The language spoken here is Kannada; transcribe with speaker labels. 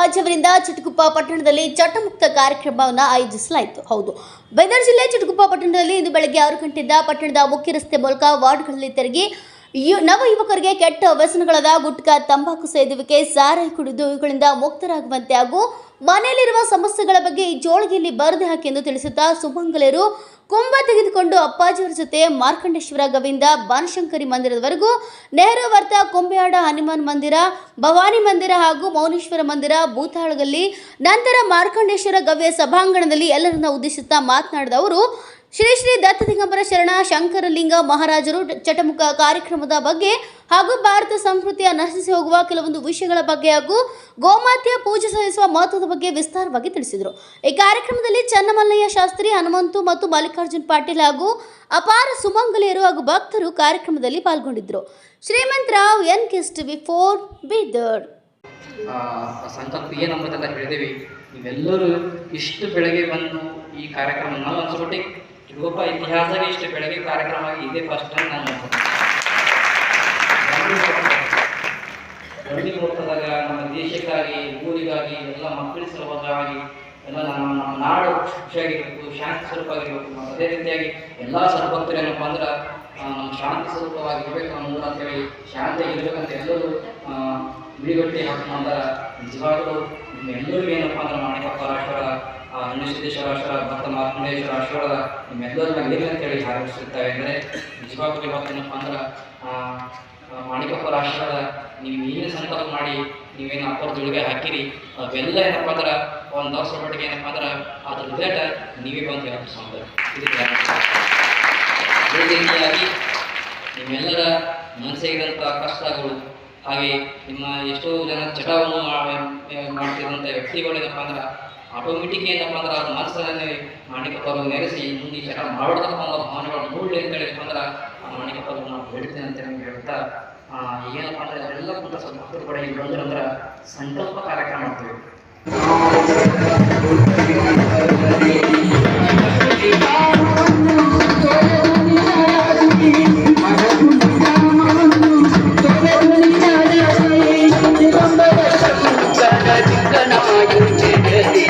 Speaker 1: ಅಪ್ಪಾಜಿ ಅವರಿಂದ ಚಿಟಗುಪ್ಪ ಪಟ್ಟಣದಲ್ಲಿ ಚಟಮುಕ್ತ ಕಾರ್ಯಕ್ರಮವನ್ನು ಆಯೋಜಿಸಲಾಯಿತು. ಹೌದು. ಬೆಂಗಳೂರು ಜಿಲ್ಲೆ ಚಿಟಗುಪ್ಪ ಪಟ್ಟಣದಲ್ಲಿ ಇಂದು ಬೆಳಗ್ಗೆ ಆರು ಗಂಟೆಯಿಂದ ಪಟ್ಟಣದ ಮುಖ್ಯ ರಸ್ತೆ ಮೂಲಕ ವಾರ್ಡ್ಗಳಲ್ಲಿ ತೆರಗಿ ನವ ಯುವಕರಿಗೆ ಕೆಟ್ಟ ವ್ಯಸನಗಳಾದ ಗುಟ್ಕಾ, ತಂಬಾಕು ಸೇದುವಿಕೆ ಸಾರಾಯಿ ಕುಡಿದು ಇವುಗಳಿಂದ ಮುಕ್ತರಾಗುವಂತೆ ಹಾಗೂ ಮನೆಯಲ್ಲಿರುವ ಸಮಸ್ಯೆಗಳ ಬಗ್ಗೆ ಈ ಜೋಳಿಗೆಯಲ್ಲಿ ಬರೆದು ಹಾಕಿ ಎಂದು ತಿಳಿಸುತ್ತಾ ಸುಮಂಗಲರು ಕುಂಭ ತೆಗೆದುಕೊಂಡು ಅಪ್ಪಾಜಿಯವರ ಜೊತೆ ಮಾರ್ಕಂಡೇಶ್ವರ ಗವಿಯಿಂದ ಬಾನಶಂಕರಿ ಮಂದಿರದವರೆಗೂ ನೆಹರು ವರ್ತ, ಕುಂಬೆಯಾಡ ಹನುಮಾನ್ ಮಂದಿರ, ಭವಾನಿ ಮಂದಿರ ಹಾಗೂ ಮೌನೇಶ್ವರ ಮಂದಿರ ಭೂತಾಳಗಲ್ಲಿ ನಂತರ ಮಾರ್ಕಂಡೇಶ್ವರ ಗವಿಯ ಸಭಾಂಗಣದಲ್ಲಿ ಎಲ್ಲರನ್ನ ಉದ್ದೇಶಿಸುತ್ತಾ ಮಾತನಾಡಿದ ಅವರು ಶ್ರೀ ಶ್ರೀ ದತ್ತ ದಿಗಂಬರ ಶರಣ ಶಂಕರಲಿಂಗ ಮಹಾರಾಜರು ಚಟಮುಖ ಕಾರ್ಯಕ್ರಮದ ಬಗ್ಗೆ ಹಾಗೂ ಭಾರತ ಸಂಸ್ಕೃತಿಯ ನಶಿಸಿ ಹೋಗುವ ಕೆಲವೊಂದು ವಿಷಯಗಳ ಬಗ್ಗೆ ಹಾಗೂ ಗೋಮಾತೆಯ ಪೂಜೆ ಸಲ್ಲಿಸುವ ಮಹತ್ವದ ಬಗ್ಗೆ ವಿಸ್ತಾರವಾಗಿ ತಿಳಿಸಿದರು. ಈ ಕಾರ್ಯಕ್ರಮದಲ್ಲಿ ಚನ್ನಮಲ್ಲಯ್ಯ ಶಾಸ್ತ್ರಿ, ಹನುಮಂತು ಮತ್ತು ಮಲ್ಲಿಕಾರ್ಜುನ್ ಪಾಟೀಲ್ ಹಾಗೂ ಅಪಾರ ಸುಮಂಗಲಿಯರು ಹಾಗೂ ಭಕ್ತರು ಕಾರ್ಯಕ್ರಮದಲ್ಲಿ ಪಾಲ್ಗೊಂಡಿದ್ದರು. ಶ್ರೀಮಂತ್ ರಾವ್, ಎನ್ ಕಿಸ್ ಟಿವಿ ಫೋರ್, ಬೀದರ್.
Speaker 2: ಸಂಕಲ್ಪ ಏನಂಬುದೆಲ್ಲ ಹೇಳಿದೇವಿ ನೀವೆಲ್ಲರೂ ಇಷ್ಟು ಬೆಳಗ್ಗೆ ಬಂದು ಈ ಕಾರ್ಯಕ್ರಮ ನಾವು ಅನ್ಸ್ಬಿಟ್ಟು ತಿರುಗಪ್ಪ ಇತಿಹಾಸವೇ ಇಷ್ಟು ಬೆಳಗ್ಗೆ ಕಾರ್ಯಕ್ರಮ ಇದೇ ಫಸ್ಟ್ ಟೈಮ್ ನಾನು ಗಂಡಿ ಹೋಗ್ತದಾಗ ನಮ್ಮ ದೇಶಕ್ಕಾಗಿ, ಊರಿಗಾಗಿ, ಎಲ್ಲ ಮಕ್ಕಳ ಸಲುವಾಗಿ, ಎಲ್ಲ ನಮ್ಮ ನಮ್ಮ ನಾಡು ಖುಷಿಯಾಗಿರ್ಬೇಕು, ಶಾಂತಿ ಸ್ವರೂಪ ಆಗಿರ್ಬೇಕು ಅದೇ ರೀತಿಯಾಗಿ ಎಲ್ಲ ಸದ್ಭಕ್ತರು ಏನಪ್ಪ ಅಂದ್ರೆ ಶಾಂತಿ ಸ್ವರೂಪವಾಗಿ ಇರಬೇಕು ಊರು ಅಂತೇಳಿ ಶಾಂತಿ ಇರಬೇಕಂತ ಎಲ್ಲರೂ ಆ, ಬಿಳಿಗಟ್ಟಿ ಹಾಕೊಂಡ ನಿಜವಾಗಲೂ ಎಲ್ಲರೂ ಏನಪ್ಪ ಅಂದ್ರೆ ಮಾಣಿಕಪ್ಪ ರಾಷ್ಟ್ರ ಹನುಮಸಿದ್ದೇಶ್ವರ ರಾಷ್ಟ್ರ ಭಕ್ತ ಮಾರ್ಕಂಡೇಶ್ವರ ರಾಷ್ಟ್ರದ ನಿಮ್ಮೆಲ್ಲರ ಮೇಲೆ ಇರಲಿ ಅಂತೇಳಿ ಹಾರೈಸುತ್ತೇವೆ ಅಂದರೆ ನಿಜವಾಗಲೂ ಇವತ್ತು ಏನಪ್ಪ ಅಂದ್ರೆ ಮಾಣಿಕಪ್ಪ ರಾಷ್ಟ್ರಗಳ ನೀವು ಏನು ಸಂಕಲ್ಪ ಮಾಡಿ ನೀವೇನು ಅಪ್ಪರ ಜೋಳಿಗೆ ಹಾಕಿರಿ ಅವೆಲ್ಲ ಏನಪ್ಪ ಅಂದ್ರೆ ಒಂದು ದವಸ ಮಟ್ಟಿಗೆ ಏನಪ್ಪ ಅಂದ್ರೆ ಅದ್ರ ರಿಸಲ್ಟ್ ನೀವೇ ಬಂದು ಹೇಳ್ತಾರೆ ಸಂಬಂಧ ಇದು ರೀತಿಯಾಗಿ ನಿಮ್ಮೆಲ್ಲರ ಇರುವಂತಹ ಕಷ್ಟಗಳು, ಹಾಗೆ ನಿಮ್ಮ ಎಷ್ಟೋ ಜನ ಚಟವನ್ನು ಮಾಡ್ತಿರುವಂಥ ವ್ಯಕ್ತಿಗಳು ಏನಪ್ಪ ಅಂದ್ರೆ ಆಟೋಮೆಟಿಕ್ ಏನಪ್ಪಾ ಅಂದ್ರೆ ಅವ್ರ ಮನಸ್ಸನ್ನೇ ಮಾಣಿಕಪ್ಪರು ನೆರೆಸಿ ಮುಂದೆ ಚಟ ಮಾಡಬಾರ್ದಪ್ಪ ಅನ್ನೋ ಭಾವನೆಗಳು ಮೂಡಲಿ ಅಂತ ಹೇಳಿದಪ್ಪ ಅಂದ್ರೆ ಆ ಮಾಣಿಕಪ್ಪರು ನಾವು ಹೇಳ್ತೇನೆ ಅಂತ ಹೇಳಿ ಹೇಳ್ತಾ ಏನಪ್ಪ ಅಂದ್ರೆ ಎಲ್ಲ ಕೂಡ ಸ್ವಲ್ಪ ಭಕ್ತರು ಕೂಡ ಇಲ್ಲಿ ಬಂದ್ರೆ ಅಂದ್ರೆ ಸಂಕಲ್ಪ ಕಾರ್ಯಕ್ರಮ ಮಾಡ್ತೀವಿ ಿ. జింకనాయించగలి